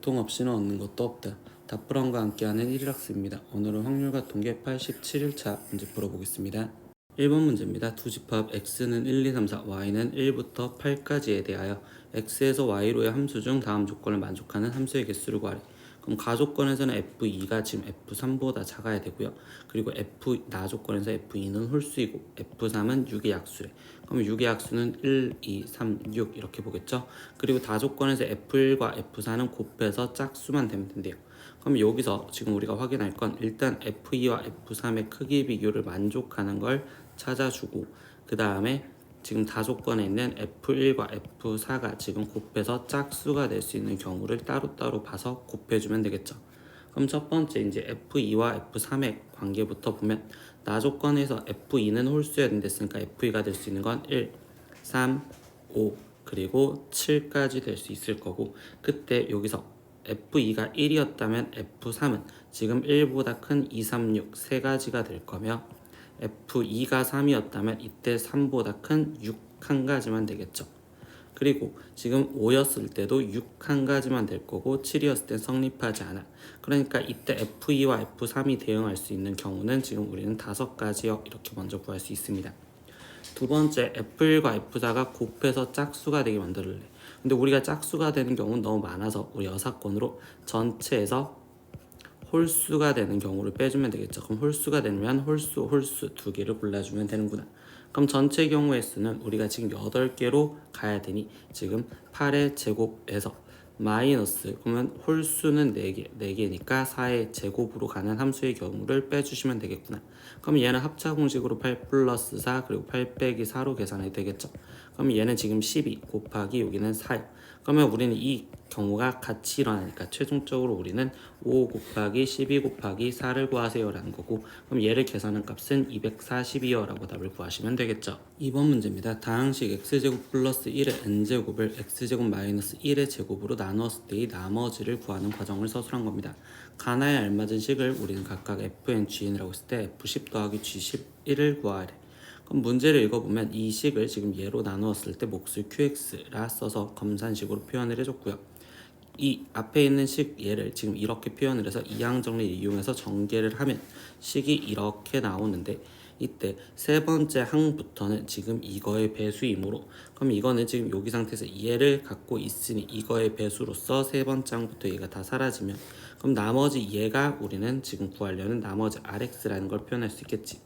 고통 없이는 얻는 것도 없다. 다프런과 함께하는 1일학습입니다. 오늘은 확률과 통계 87일차 문제 풀어보겠습니다. 1번 문제입니다. 두 집합 x는 1, 2, 3, 4, y는 1부터 8까지에 대하여 x에서 y로의 함수 중 다음 조건을 만족하는 함수의 개수를 구하래. 그럼 가조건에서는 f2가 지금 f3보다 작아야 되고요. 그리고 f 나조건에서 f2는 홀수이고 f3은 6의 약수래. 그럼 6의 약수는 1, 2, 3, 6 이렇게 보겠죠. 그리고 다조건에서 f1과 f4는 곱해서 짝수만 되면 된대요. 그럼 여기서 지금 우리가 확인할 건 일단 f2와 f3의 크기 비교를 만족하는 걸 찾아주고 그 다음에 지금 다조건에 있는 F1과 F4가 지금 곱해서 짝수가 될 수 있는 경우를 따로따로 봐서 곱해주면 되겠죠. 그럼 첫 번째 이제 F2와 F3의 관계부터 보면 나조건에서 F2는 홀수여야 된댔으니까 F2가 될 수 있는 건 1, 3, 5 그리고 7까지 될 수 있을 거고 그때 여기서 F2가 1이었다면 F3은 지금 1보다 큰 2, 3, 6세 가지가 될 거며 F2가 3이었다면 이때 3보다 큰 6 한 가지만 되겠죠. 그리고 지금 5였을 때도 6 한 가지만 될 거고 7이었을 땐 성립하지 않아. 그러니까 이때 F2와 F3이 대응할 수 있는 경우는 지금 우리는 다섯 가지요 이렇게 먼저 구할 수 있습니다. 두 번째 F1과 F4가 곱해서 짝수가 되게 만들래. 근데 우리가 짝수가 되는 경우는 너무 많아서 우리 여사건으로 전체에서 홀수가 되는 경우를 빼주면 되겠죠. 그럼 홀수가 되면 홀수, 홀수 두 개를 골라주면 되는구나. 그럼 전체 경우의 수는 우리가 지금 8개로 가야 되니 지금 8의 제곱에서 마이너스 그러면 홀수는 4개, 4개니까 4의 제곱으로 가는 함수의 경우를 빼주시면 되겠구나. 그럼 얘는 합차 공식으로 8 플러스 4 그리고 8 빼기 4로 계산해도 되겠죠. 그럼 얘는 지금 12 곱하기 여기는 4요. 그러면 우리는 이 경우가 같이 일어나니까 최종적으로 우리는 5 곱하기 12 곱하기 4를 구하세요라는 거고 그럼 얘를 계산한 값은 242여라고 답을 구하시면 되겠죠. 2번 문제입니다. 다항식 x제곱 플러스 1의 n제곱을 x제곱 마이너스 1의 제곱으로 나누었을 때의 나머지를 구하는 과정을 서술한 겁니다. 가나에 알맞은 식을 우리는 각각 fn, gn이라고 했을 때 f10 더하기 g11을 구하래. 그럼 문제를 읽어보면 이 식을 지금 예로 나누었을 때 몫을 qx라 써서 검산식으로 표현을 해줬고요. 이 앞에 있는 식 얘를 지금 이렇게 표현을 해서 이항 정리를 이용해서 전개를 하면 식이 이렇게 나오는데 이때 세 번째 항부터는 지금 이거의 배수이므로 그럼 이거는 지금 여기 상태에서 얘를 갖고 있으니 이거의 배수로서 세 번째 항부터 얘가 다 사라지면 그럼 나머지 얘가 우리는 지금 구하려는 나머지 rx라는 걸 표현할 수 있겠지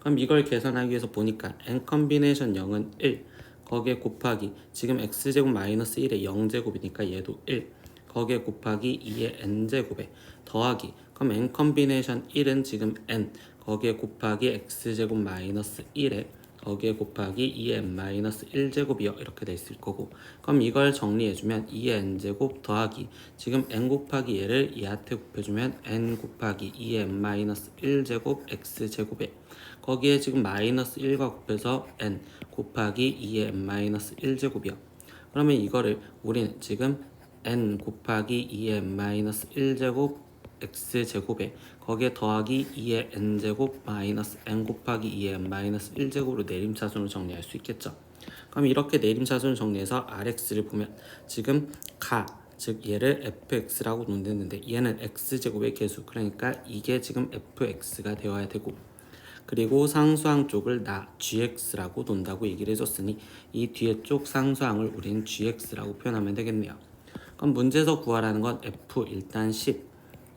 그럼 이걸 계산하기 위해서 보니까 n 컨비네이션 0은 1 거기에 곱하기 지금 x제곱 마이너스 1의 0제곱이니까 얘도 1 거기에 곱하기 2의 n제곱에 더하기 그럼 n 컨비네이션 1은 지금 n 거기에 곱하기 x제곱 마이너스 1에 거기에 곱하기 2의 n 마이너스 1제곱이요. 이렇게 돼 있을 거고. 그럼 이걸 정리해주면 2의 n제곱 더하기 지금 n 곱하기 얘를 얘한테 곱해주면 n 곱하기 2의 n 마이너스 1제곱 x제곱에. 거기에 지금 마이너스 1과 곱해서 n 곱하기 2의 n 마이너스 1제곱이요. 그러면 이거를 우리는 지금 n 곱하기 2의 n 마이너스 1제곱 x제곱에 거기에 더하기 2의 n제곱 마이너스 n 곱하기 2의 n 마이너스 1 제곱으로 내림차순을 정리할 수 있겠죠. 그럼 이렇게 내림차순을 정리해서 rx를 보면 지금 가, 즉 얘를 fx라고 논댔는데 얘는 x제곱의 개수 그러니까 이게 지금 fx가 되어야 되고 그리고 상수항 쪽을 나 gx라고 논다고 얘기를 해줬으니 이 뒤에 쪽 상수항을 우리는 gx라고 표현하면 되겠네요. 그럼 문제에서 구하라는 건 f 일단 10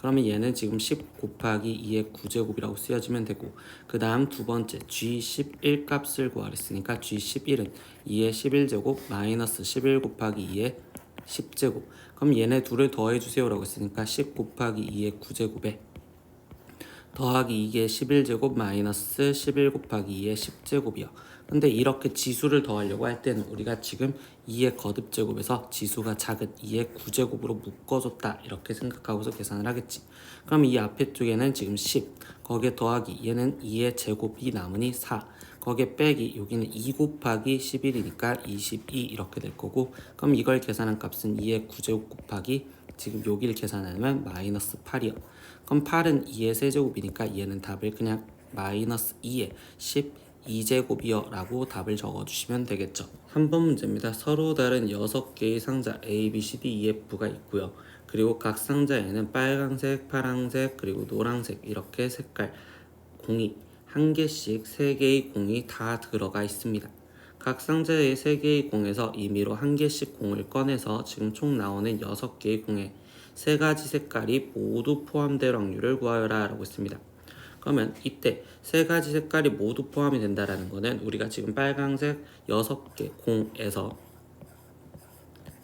그러면 얘는 지금 10 곱하기 2의 9제곱이라고 쓰여지면 되고 그 다음 두 번째 g11 값을 구하랬으니까 g11은 2의 11제곱 마이너스 11 곱하기 2의 10제곱 그럼 얘네 둘을 더해주세요 라고 했으니까 10 곱하기 2의 9제곱에 더하기 2의 11제곱 마이너스 11 곱하기 2의 10제곱이요. 근데 이렇게 지수를 더하려고 할 때는 우리가 지금 2의 거듭제곱에서 지수가 작은 2의 9제곱으로 묶어줬다 이렇게 생각하고서 계산을 하겠지. 그럼 이 앞에 쪽에는 지금 10 거기에 더하기 얘는 2의 제곱이 남으니 4 거기에 빼기 여기는 2 곱하기 11이니까 22 이렇게 될 거고 그럼 이걸 계산한 값은 2의 9제곱 곱하기 지금 여기를 계산하면 마이너스 8이요. 그럼 8은 2의 세제곱이니까 얘는 답을 그냥 마이너스 2의 2제곱이요 라고 답을 적어주시면 되겠죠. 3번 문제입니다. 서로 다른 6개의 상자 A, B, C, D, E, F가 있고요. 그리고 각 상자에는 빨강색, 파랑색, 그리고 노란색 이렇게 색깔 공이 한 개씩 세 개의 공이 다 들어가 있습니다. 각 상자의 세 개의 공에서 임의로 한 개씩 공을 꺼내서 지금 총 나오는 여섯 개의 공에 세 가지 색깔이 모두 포함될 확률을 구하여라 라고 했습니다. 그러면 이때 세 가지 색깔이 모두 포함이 된다라는 거는 우리가 지금 빨강색 여섯 개 공에서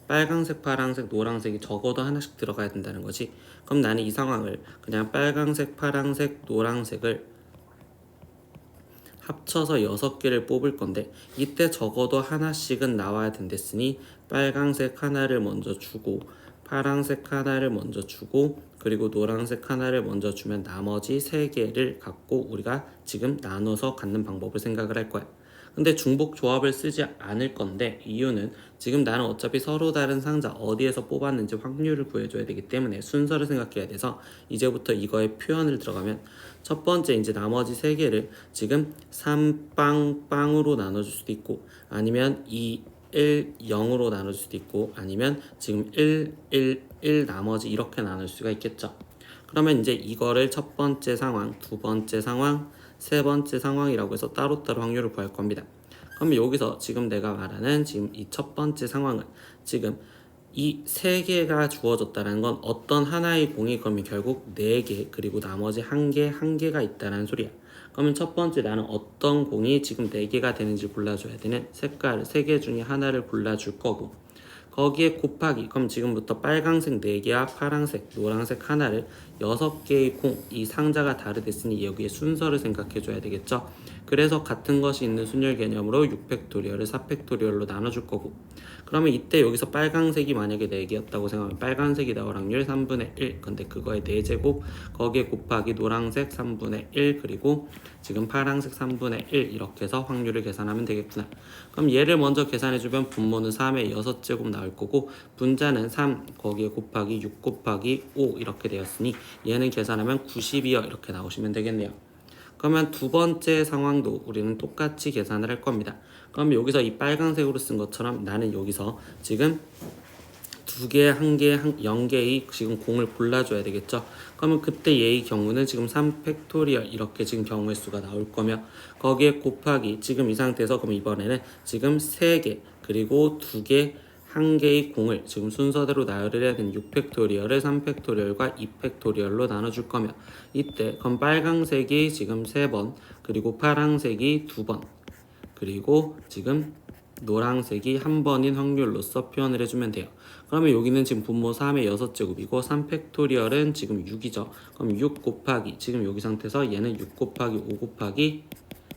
빨강색, 파랑색, 노란색이 적어도 하나씩 들어가야 된다는 거지. 그럼 나는 이 상황을 그냥 빨강색, 파랑색, 노란색을 합쳐서 6개를 뽑을 건데 이때 적어도 하나씩은 나와야 된댔으니 빨강색 하나를 먼저 주고 파랑색 하나를 먼저 주고 그리고 노란색 하나를 먼저 주면 나머지 3개를 갖고 우리가 지금 나눠서 갖는 방법을 생각을 할 거야. 근데 중복 조합을 쓰지 않을 건데 이유는 지금 나는 어차피 서로 다른 상자 어디에서 뽑았는지 확률을 구해줘야 되기 때문에 순서를 생각해야 돼서 이제부터 이거의 표현을 들어가면 첫 번째 이제 나머지 세 개를 지금 3빵빵으로 나눠줄 수도 있고 아니면 2 1, 0으로 나눌 수도 있고 아니면 지금 1, 1, 1 나머지 이렇게 나눌 수가 있겠죠. 그러면 이제 이거를 첫 번째 상황, 두 번째 상황, 세 번째 상황이라고 해서 따로따로 확률을 구할 겁니다. 그럼 여기서 지금 내가 말하는 지금 이 첫 번째 상황은 지금 이 세 개가 주어졌다는 건 어떤 하나의 공이 그러면 결국 네 개 그리고 나머지 한 개, 한 개가 있다는 소리야. 그러면 첫 번째 나는 어떤 공이 지금 네 개가 되는지 골라줘야 되는 색깔 세개 중에 하나를 골라줄 거고 거기에 곱하기 그럼 지금부터 빨강색 4개와 파랑색, 노란색 하나를 6개의 공, 이 상자가 다르댔으니 여기에 순서를 생각해 줘야 되겠죠. 그래서 같은 것이 있는 순열 개념으로 6팩토리얼을 4팩토리얼로 나눠줄 거고. 그러면 이때 여기서 빨강색이 만약에 4개였다고 생각하면 빨간색이 나올 확률 3분의 1 근데 그거의 4제곱 거기에 곱하기 노란색 3분의 1 그리고 지금 파란색 3분의 1 이렇게 해서 확률을 계산하면 되겠구나 그럼 얘를 먼저 계산해주면 분모는 3의 6제곱 나올 거고 분자는 3 거기에 곱하기 6 곱하기 5 이렇게 되었으니 얘는 계산하면 90이요 이렇게 나오시면 되겠네요 그러면 두 번째 상황도 우리는 똑같이 계산을 할 겁니다. 그럼 여기서 이 빨간색으로 쓴 것처럼 나는 여기서 지금 두 개, 한 개, 한, 0개의 지금 공을 골라줘야 되겠죠. 그러면 그때 얘의 경우는 지금 3팩토리얼 이렇게 지금 경우의 수가 나올 거며 거기에 곱하기 지금 이 상태에서 그럼 이번에는 지금 3개 그리고 2개 한 개의 공을 지금 순서대로 나열을 해야 되는 6팩토리얼을 3팩토리얼과 2팩토리얼로 나눠줄 거면 이때 그럼 빨강색이 지금 3번 그리고 파랑색이 2번 그리고 지금 노란색이 한 번인 확률로서 표현을 해주면 돼요. 그러면 여기는 지금 분모 3의 6제곱이고 3 팩토리얼은 지금 6이죠. 그럼 6 곱하기 지금 여기 상태에서 얘는 6 곱하기 5 곱하기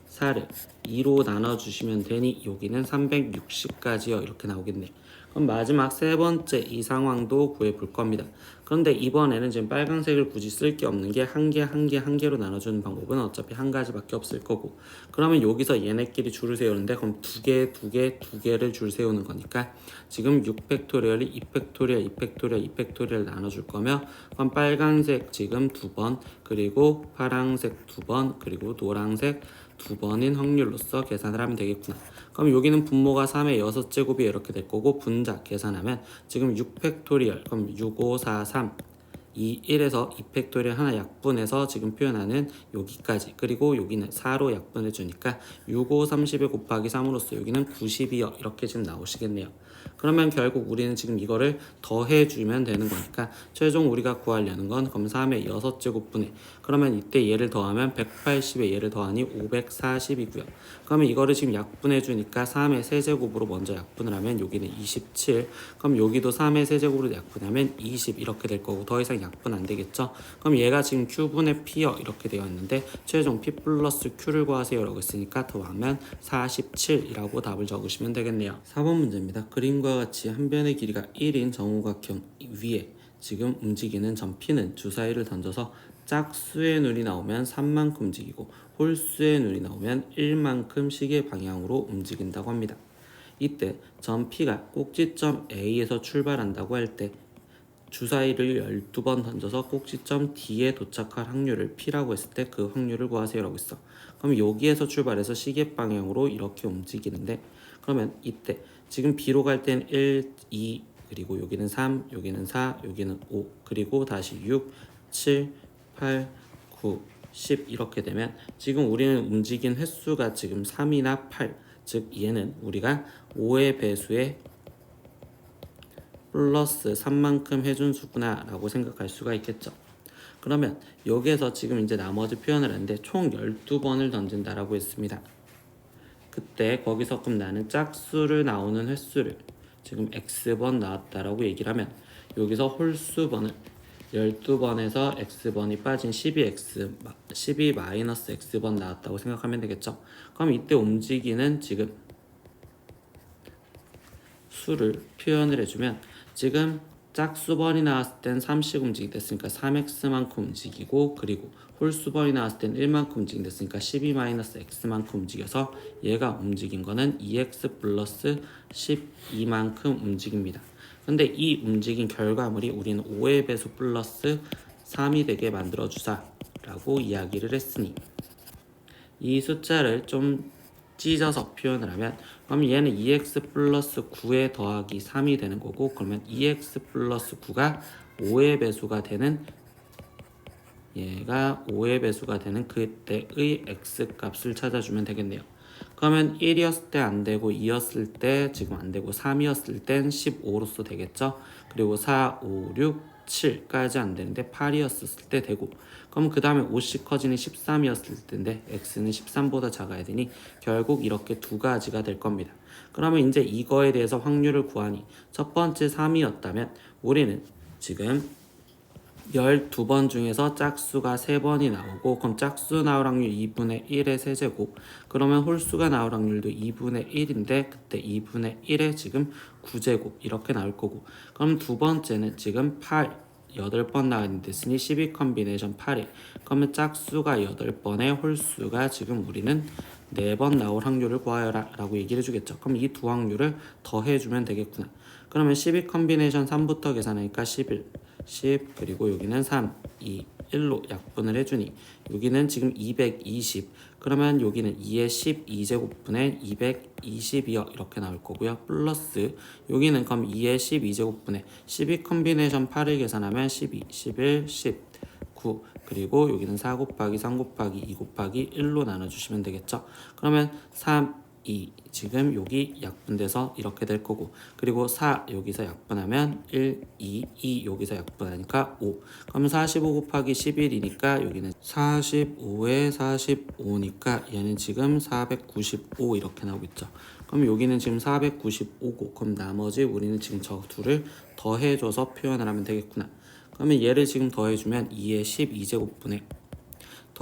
4를 2로 나눠주시면 되니 여기는 360까지요 이렇게 나오겠네. 그럼 마지막 세 번째 이 상황도 구해 볼 겁니다. 그런데 이번에는 지금 빨간색을 굳이 쓸 게 없는 게 한 개, 한 개, 한 개로 나눠주는 방법은 어차피 한 가지밖에 없을 거고 그러면 여기서 얘네끼리 줄을 세우는데 그럼 두 개, 두 개, 두 개를 줄 세우는 거니까 지금 6팩토리얼이 2팩토리얼, 2팩토리얼, 2팩토리얼 나눠줄 거며 그럼 빨간색 지금 두 번, 그리고 파랑색 두 번, 그리고 노란색 두 번인 확률로서 계산을 하면 되겠구나. 그럼 여기는 분모가 3의 6제곱이 이렇게 될 거고 분자 계산하면 지금 6팩토리얼 그럼 6543이 1에서 2팩토리얼 하나 약분해서 지금 표현하는 여기까지 그리고 여기는 4로 약분해 주니까 65 30에 곱하기 3으로써 여기는 90이요 이렇게 지금 나오시겠네요. 그러면 결국 우리는 지금 이거를 더해 주면 되는 거니까 최종 우리가 구하려는 건 그럼 3의 6제곱분의 그러면 이때 얘를 더하면 180에 얘를 더하니 540이고요. 그러면 이거를 지금 약분해 주니까 3의 세제곱으로 먼저 약분을 하면 여기는 27 그럼 여기도 3의 세제곱으로 약분하면 20 이렇게 될 거고 더 이상 약분 안 되겠죠? 그럼 얘가 지금 q분의 p여 이렇게 되어 있는데 최종 p 플러스 q를 구하세요 라고 했으니까 더하면 47이라고 답을 적으시면 되겠네요. 4번 문제입니다. 그림과 같이 한 변의 길이가 1인 정우각형 위에 지금 움직이는 점 P는 주사위를 던져서 짝수의 눈이 나오면 3만큼 움직이고 홀수의 눈이 나오면 1만큼 시계 방향으로 움직인다고 합니다. 이때 점 P가 꼭지점 A에서 출발한다고 할 때 주사위를 12번 던져서 꼭지점 D에 도착할 확률을 P라고 했을 때 그 확률을 구하세요 라고 했어. 그럼 여기에서 출발해서 시계 방향으로 이렇게 움직이는데 그러면 이때 지금 B로 갈 때는 1, 2 그리고 여기는 3, 여기는 4, 여기는 5 그리고 다시 6, 7, 8, 9, 10 이렇게 되면 지금 우리는 움직인 횟수가 지금 3이나 8, 즉 얘는 우리가 5의 배수에 플러스 3만큼 해준 수구나 라고 생각할 수가 있겠죠. 그러면 여기에서 지금 이제 나머지 표현을 했는데 총 12번을 던진다라고 했습니다. 그때 거기서 그럼 나는 짝수를 나오는 횟수를 지금 x번 나왔다라고 얘기를 하면 여기서 홀수번을 12번에서 x번이 빠진 12x 12 마이너스 x번 나왔다고 생각하면 되겠죠. 그럼 이때 움직이는 지금 수를 표현을 해주면 지금 짝수번이 나왔을 땐 3씩 움직이됐으니까 3x만큼 움직이고 그리고 홀수번이 나왔을 땐 1만큼 움직이됐으니까 12-x만큼 움직여서 얘가 움직인 거는 2x 플러스 12만큼 움직입니다. 근데 이 움직인 결과물이 우리는 5의 배수 플러스 3이 되게 만들어 주사 라고 이야기를 했으니 이 숫자를 좀 찢어서 표현을 하면 그럼 얘는 2x 플러스 9에 더하기 3이 되는 거고 그러면 2x 플러스 9가 5의 배수가 되는 얘가 5의 배수가 되는 그때의 x 값을 찾아주면 되겠네요. 그러면 1이었을 때 안 되고 2였을 때 지금 안 되고 3이었을 땐 15로서 되겠죠. 그리고 4, 5, 6, 7까지 안 되는데 8이었을 때 되고 그럼 그 다음에 5씩 커지는 13이었을 텐데 x는 13보다 작아야 되니 결국 이렇게 두 가지가 될 겁니다. 그러면 이제 이거에 대해서 확률을 구하니 첫 번째 3이었다면 우리는 지금 12번 중에서 짝수가 3번이 나오고 그럼 짝수 나올 확률 2분의 1의 세제곱. 그러면 홀수가 나올 확률도 2분의 1인데 그때 2분의 1의 지금 9제곱 이렇게 나올 거고. 그럼 두 번째는 지금 8 8번 나왔는데 됐으니 12 컨비네이션 8이 그러면 짝수가 8번에 홀수가 지금 우리는 4번 나올 확률을 구하여라 라고 얘기를 해주겠죠. 그럼 이 두 확률을 더해주면 되겠구나. 그러면 12 컨비네이션 3부터 계산하니까 11 10 그리고 여기는 3 2 1로 약분을 해주니 여기는 지금 220 그러면 여기는 2의 12제곱분의 220이요 이렇게 나올 거고요. 플러스 여기는 그럼 2의 12제곱분의 12 컨비네이션 8을 계산하면 12 11 10 9 그리고 여기는 4 곱하기 3 곱하기 2 곱하기 1로 나눠주시면 되겠죠? 그러면 3 2 지금 여기 약분돼서 이렇게 될 거고 그리고 4 여기서 약분하면 1 2 2 여기서 약분하니까 5 그럼 45 곱하기 11이니까 여기는 45에 45니까 얘는 지금 495 이렇게 나오겠죠. 그럼 여기는 지금 495고 그럼 나머지 우리는 지금 저 둘을 더해줘서 표현을 하면 되겠구나. 그러면 얘를 지금 더해주면 2의 12제곱분의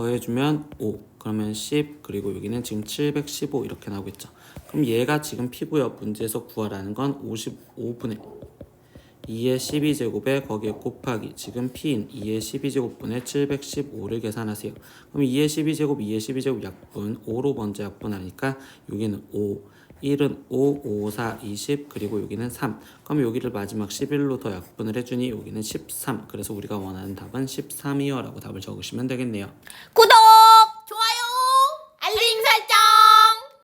더해주면 5 그러면 10 그리고 여기는 지금 715 이렇게 나오겠죠. 그럼 얘가 지금 피고요 문제에서 구하라는 건 55분의 2의 12제곱에 거기에 곱하기 지금 P인 2의 12제곱분의 715를 계산하세요. 그럼 2의 12제곱 2의 12제곱 약분 5로 먼저 약분하니까 여기는 5 1은 5, 5, 4, 20 그리고 여기는 3 그럼 여기를 마지막 11로 더 약분을 해주니 여기는 13 그래서 우리가 원하는 답은 13이요 라고 답을 적으시면 되겠네요. 구독!